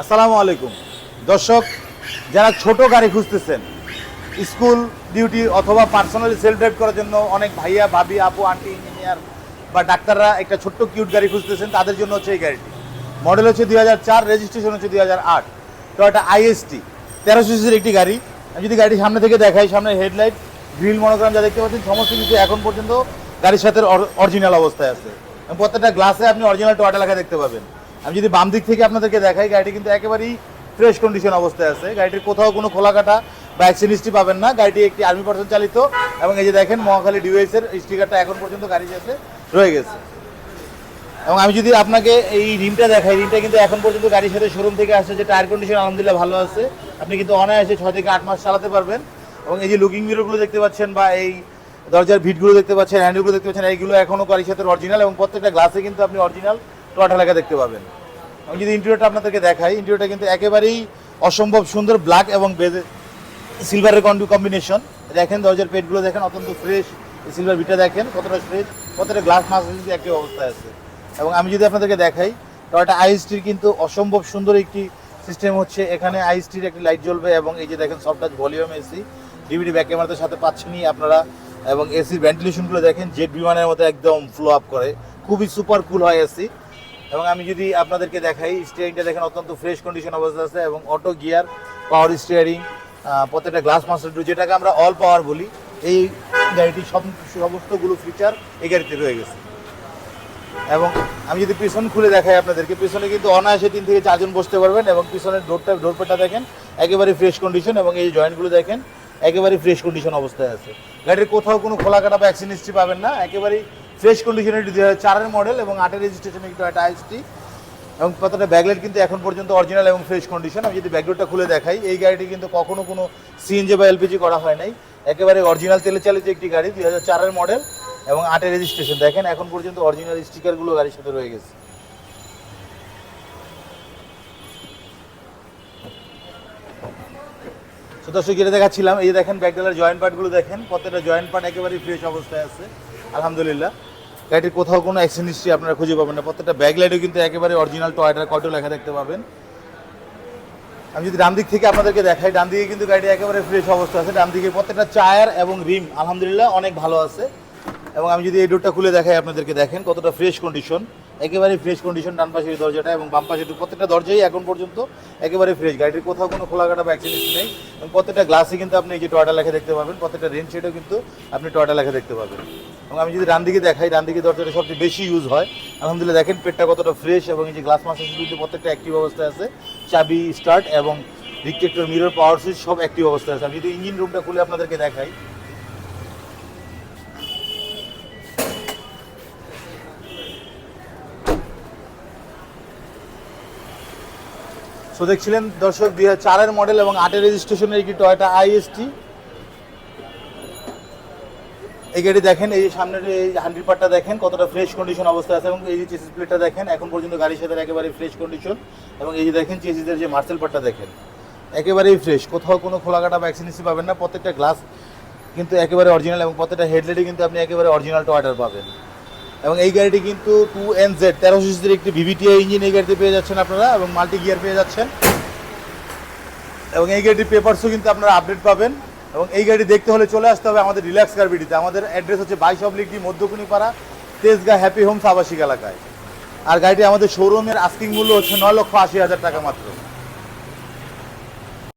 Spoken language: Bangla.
আসসালামু আলাইকুম। দর্শক, যারা ছোট গাড়ি খুঁজতেছেন, স্কুল, ডিউটি অথবা পার্সোনালি সেলফ ড্রাইভ করার জন্য অনেক ভাইয়া, ভাবি, আপু, আন্টি, ইঞ্জিনিয়ার বা ডাক্তাররা একটা ছোট্ট কিউট গাড়ি খুঁজতেছেন, তাদের জন্য হচ্ছে এই গাড়িটি। মডেল হচ্ছে দুই হাজার চার রেজিস্ট্রেশন হচ্ছে দুই হাজার আট। একটা আইএসটি তেরোশো সিসির একটি গাড়ি। আমি যদি গাড়ি সামনে থেকে দেখাই, সামনে হেডলাইট, গ্রিল মনোগ্রাম যা দেখতে পাচ্ছেন, সমস্ত কিছু এখন পর্যন্ত গাড়ির সাথে অরিজিনাল অবস্থায় আছে। প্রত্যেকটা গ্লাসে আপনি অরিজিনাল টোয়াটা লেখা দেখতে পাবেন। আমি যদি বাম দিক থেকে আপনাদেরকে দেখাই, গাড়িটি কিন্তু একেবারেই ফ্রেশ কন্ডিশন অবস্থায় আছে। গাড়িটির কোথাও কোনো খোলা কাটা বা অ্যাক্সিডেন্ট পাবেন না। গাড়িটি একটি আর্মি পার্সন চালিত এবং এই যে দেখেন, মহাখালী ডিভাইস এর স্টিকারটা এখন পর্যন্ত গাড়ি সাথে রয়ে গেছে। এবং আমি যদি আপনাকে এই রিমটা দেখাই, রিমটা কিন্তু এখন পর্যন্ত গাড়ির সাথে শোরুম থেকে আসছে, যে টায়ার কন্ডিশন আলহামদুলিল্লাহ ভালো আছে। আপনি কিন্তু অনায়াসে ছয় থেকে আট মাস চালাতে পারবেন। এবং এই যে লুকিং মিররগুলো দেখতে পাচ্ছেন বা এই দরজার ভিটগুলো দেখতে পাচ্ছেন হ্যান্ডেলগুলো দেখতে পাচ্ছেন, এইগুলো এখনও গাড়ির সাথে অরিজিনাল এবং প্রত্যেকটা গ্লাসে কিন্তু আপনি অরিজিনাল টোয়াটা লেখা দেখতে পাবেন। আমি যদি ইন্টেরিয়রটা আপনাদেরকে দেখাই ইন্টেরিয়রটা কিন্তু একেবারেই অসম্ভব সুন্দর ব্ল্যাক এবং বেজে সিলভারের কম্বিনেশন দেখেন দরজার পেটগুলো দেখেন অত্যন্ত ফ্রেশ সিলভার বিটা দেখেন কতটা ফ্রেশ কতটা গ্লাস মাছ কিন্তু একই অবস্থায় আছে। এবং আমি যদি আপনাদেরকে দেখাই টয়টা আইএসটির কিন্তু অসম্ভব সুন্দর একটি সিস্টেম হচ্ছে। এখানে আইএসটির একটি লাইট জ্বলবে এবং এই যে দেখেন soft volume AC DVD back ক্যামেরাদের সাথে পাচ্ছেনই আপনারা। এবং এসির ভেন্টিলেশনগুলো দেখেন জেট বিমানের মতো একদম ফ্লো আপ করে। খুবই সুপার কুল হয় এসি এবং আমি যদি আপনাদেরকে দেখাই স্টিয়ারিংটা দেখেন, অত্যন্ত ফ্রেশ কন্ডিশন অবস্থা আছে এবং অটো গিয়ার পাওয়ার স্টিয়ারিং প্রত্যেকটা গ্লাস মাস্টার ডু যেটাকে আমরা অল পাওয়ার বলি, এই গাড়িটির সব, সমস্তগুলো ফিচার এই গাড়িতে রয়ে গেছে। এবং আমি যদি পিছন খুলে দেখাই আপনাদেরকে, পিছনে কিন্তু অনায়াসে তিন থেকে চারজন বসতে পারবেন এবং পিছনের ডোরটা ডোরপেটা দেখেন, একেবারে ফ্রেশ কন্ডিশন এবং এই জয়েন্টগুলো দেখেন, একেবারে ফ্রেশ কন্ডিশন অবস্থায় আছে। গাড়ির কোথাও কোনো খোলা কাটা বা অ্যাক্সিডেন্ট পাবেন না, একেবারেই ফ্রেশ কন্ডিশনের দুই হাজার চারের মডেল এবং আটের রেজিস্ট্রেশন একটু একটা আইএসটি এবং প্রত্যেকটা ব্যাগলেট কিন্তু এখন পর্যন্ত অরিজিনাল এবং ফ্রেশ কন্ডিশন আমি যদি ব্যাগলেটটা খুলে দেখাই, এই গাড়িটি কিন্তু কখনো কোনো সিএনজি বা এলপিজি করা হয় নাই। একেবারে অরিজিনাল তেলে চালিত একটি গাড়ি, দুই হাজার চারের মডেল এবং আটের রেজিস্ট্রেশন দেখেন, এখন পর্যন্ত অরিজিনাল স্টিকারগুলো গাড়ির সাথে রয়ে গেছে। তো দর্শক যেটা দেখাচ্ছিলাম। এই দেখেন, ব্যাগডালার জয়েন্ট পার্টগুলো দেখেন, প্রত্যেকটা জয়েন্ট পার্ট একেবারে ফ্রেশ অবস্থায় আছে। আলহামদুলিল্লাহ। গাড়িটির কোথাও কোনো অ্যাক্সিডেন্ট হিস্ট্রি আপনারা খুঁজে পাবেন না। প্রত্যেকটা ব্যাগ লাইটও কিন্তু একেবারে অরিজিনাল টয়টার কয়টো লেখা দেখতে পাবেন। আমি যদি ডান দিক থেকে আপনাদেরকে দেখাই, ডান দিকে কিন্তু গাড়িটি একেবারে ফ্রেশ অবস্থা আছে। ডান দিকে প্রত্যেকটা টায়ার এবং রিম, আলহামদুলিল্লাহ, অনেক ভালো আছে। এবং আমি যদি এই ডোরটা খুলে দেখাই আপনাদেরকে দেখেন, কতটা ফ্রেশ কন্ডিশন একেবারে ফ্রেশ কন্ডিশন ডান পাশের দরজাটা এবং বাম পাশে প্রত্যেকটা দরজাই এখন পর্যন্ত একেবারে ফ্রেশ গাড়িটির কোথাও কোনো খোলা কাটা বা অ্যাক্সিডেন্ট নেই এবং প্রত্যেকটা গ্লাসে কিন্তু আপনি এই যে টয়টা লেখা দেখতে পাবেন, প্রত্যেকটা রেন শেডও কিন্তু আপনি টয়টা লেখা দেখতে পাবেন। এবং আমি যদি ডান দিকে দেখাই ডান দিকে দরজাটা সবচেয়ে বেশি ইউজ হয়। আলহামদুলিল্লাহ দেখেন পেটটা কতটা ফ্রেশ এবং এই যে গ্লাস মাসের কিন্তু প্রত্যেকটা অ্যাক্টিভ অবস্থায় আছে। চাবি স্টার্ট এবং রিক্টেক্টর মিরর পাওয়ার সুইচ সব অ্যাক্টিভ অবস্থায় আছে। আমি যদি ইঞ্জিন রুমটা খুলে আপনাদেরকে দেখাই সো দেখছিলেন দর্শক, দুই চারের মডেল এবং আটের রেজিস্ট্রেশনের একটি টয়টা আইএসটি এই গাড়ি দেখেন, এই সামনের এই হান্ড্রেড পার্টটা দেখেন, কতটা ফ্রেশ কন্ডিশন অবস্থায় আছে এবং এই যে চেসিস প্লেটটা দেখেন, এখন পর্যন্ত গাড়ির সাথে একেবারে ফ্রেশ কন্ডিশন এবং এই যে দেখেন চেসিসের যে মার্সেল পার্টটা দেখেন, একেবারেই ফ্রেশ কোথাও কোনো খোলাকাটা বা পাবেন না, প্রত্যেকটা গ্লাস কিন্তু একেবারে অরিজিনাল এবং প্রত্যেকটা হেডলাইটে কিন্তু আপনি একেবারে অরিজিনাল টয়টার পাবেন। এবং এই গাড়িটি কিন্তু টু এন জেড তেরোশো সিসির একটি ভিভিটিআই ইঞ্জিন এই গাড়িতে পেয়ে যাচ্ছেন আপনারা এবং মাল্টি গিয়ার পেয়ে যাচ্ছেন। এবং এই গাড়িটির পেপারসও কিন্তু আপনারা আপডেট পাবেন। এবং এই গাড়ি দেখতে হলে চলে আসতে হবে আমাদের রিল্যাক্স কারবিটিতে আমাদের অ্যাড্রেস হচ্ছে বাইশ oblique D Madhyakunipara, Tejgaon happy homes আবাসিক এলাকায়। আর গাড়িটি আমাদের শোরুমের আস্কিং মূল্য হচ্ছে নয় লক্ষ আশি হাজার টাকা মাত্র।